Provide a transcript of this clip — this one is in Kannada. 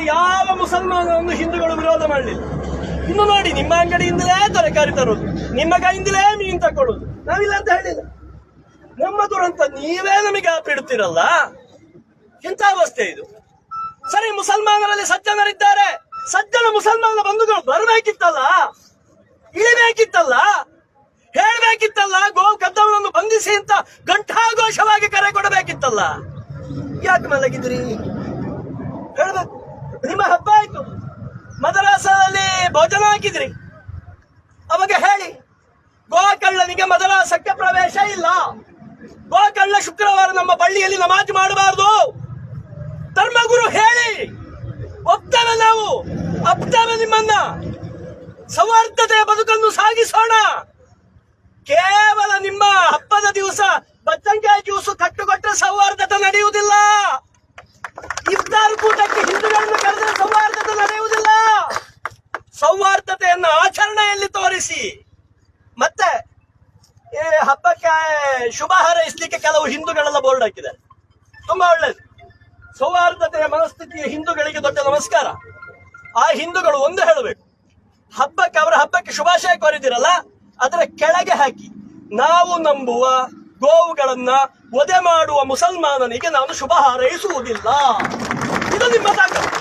ಯಾವ ಮುಸಲ್ಮಾನರನ್ನು ಹಿಂದೂಗಳು ವಿರೋಧ ಮಾಡಲಿಲ್ಲ. ಇನ್ನು ನೋಡಿ, ನಿಮ್ಮ ಅಂಗಡಿಯಿಂದಲೇ ತರಕಾರಿ ತರೋದು, ನಿಮ್ಮ ಕೈಯಿಂದಲೇ ಮೀನು ತಕೊಳ್ಳೋದು ನಾವಿಲ್ಲ ಅಂತ ಹೇಳಿಲ್ಲ. ನಮ್ಮ ದುರಂತ ನೀವೇ ನಮಗೆ ಆಪಿಡುತ್ತೀರಲ್ಲ? ಎಂತ ಅವಸ್ಥೆ ಇದು? ಸರಿ, ಮುಸಲ್ಮಾನರಲ್ಲಿ ಸಜ್ಜನರಿದ್ದಾರೆ. ಸಜ್ಜನ ಮುಸಲ್ಮಾನ ಬಂಧುಗಳು ಬರಬೇಕಿತ್ತಲ್ಲ? ಇಳಿಬೇಕಿತ್ತಲ್ಲ? ಹೇಳ್ಬೇಕಿತ್ತಲ್ಲ? ಗೋ ಕದ್ದವನನ್ನು ಬಂಧಿಸಿ ಅಂತ ಘಂಟಾಘೋಷವಾಗಿ ಕರೆ ಕೊಡಬೇಕಿತ್ತಲ್ಲ? ಯಾಕೆ ಮಲಗಿದ್ರಿ? ನಿಮ್ಮ ಹಬ್ಬ ಆಯ್ತು ಮದರಾಸದಲ್ಲಿ ಭೋಜನ ಹಾಕಿದ್ರಿ. ಅವಾಗ ಹೇಳಿ ಗೋಕಳ್ಳನಿಗೆ ಮದರಾಸಕ್ಕೆ ಪ್ರವೇಶ ಇಲ್ಲ. ಗೋಕಳ್ಳ ಶುಕ್ರವಾರ ನಮ್ಮ ಬಳ್ಳಿಯಲ್ಲಿ ನಮಾಜ್ ಮಾಡಬಾರ್ದು. ಧರ್ಮಗುರು ಹೇಳಿ, ಒಪ್ತೇವೆ ನಾವು ಅಪ್ತೇವೆ ನಿಮ್ಮನ್ನ. ಸೌಹಾರ್ದತೆಯ ಬದುಕನ್ನು ಸಾಗಿಸೋಣ. ಕೇವಲ ನಿಮ್ಮ ಹಬ್ಬದ ದಿವಸ ಬಚ್ಚಂಕಾಯಿ ಜ್ಯೂಸು ಕಟ್ಟುಕೊಟ್ಟರೆ ಸೌಹಾರ್ದತೆ ನಡೆಯುವುದಿಲ್ಲ. ಹಿಂದೂಗಳನ್ನು ಕರೆದರೆ ಸೌಹಾರ್ದತೆ ನಡೆಯುವುದಿಲ್ಲ. ಸೌಹಾರ್ದತೆಯನ್ನು ಆಚರಣೆಯಲ್ಲಿ ತೋರಿಸಿ. ಮತ್ತೆ ಹಬ್ಬಕ್ಕೆ ಶುಭ ಹಾರೈಸಲಿಕ್ಕೆ ಕೆಲವು ಹಿಂದೂಗಳೆಲ್ಲ ಬೋರ್ಡ್ ಹಾಕಿದ್ದಾರೆ. ತುಂಬಾ ಒಳ್ಳೇದು. ಸೌಹಾರ್ದತೆಯ ಮನಸ್ಥಿತಿಯ ಹಿಂದೂಗಳಿಗೆ ದೊಡ್ಡ ನಮಸ್ಕಾರ. ಆ ಹಿಂದೂಗಳು ಒಂದು ಹೇಳಬೇಕು. ಹಬ್ಬಕ್ಕೆ, ಅವರ ಹಬ್ಬಕ್ಕೆ ಶುಭಾಶಯ ಕೋರಿದಿರಲ್ಲ ಅದರ ಕೆಳಗೆ ಹಾಕಿ. ನಾವು ನಂಬುವ ಗೋವುಗಳನ್ನ ವಧೆ ಮಾಡುವ ಮುಸಲ್ಮಾನನಿಗೆ ನಾನು ಶುಭ ಹಾರೈಸುವುದಿಲ್ಲ. ಇದು ನಿಮ್ಮ ತಾಕತ್ತು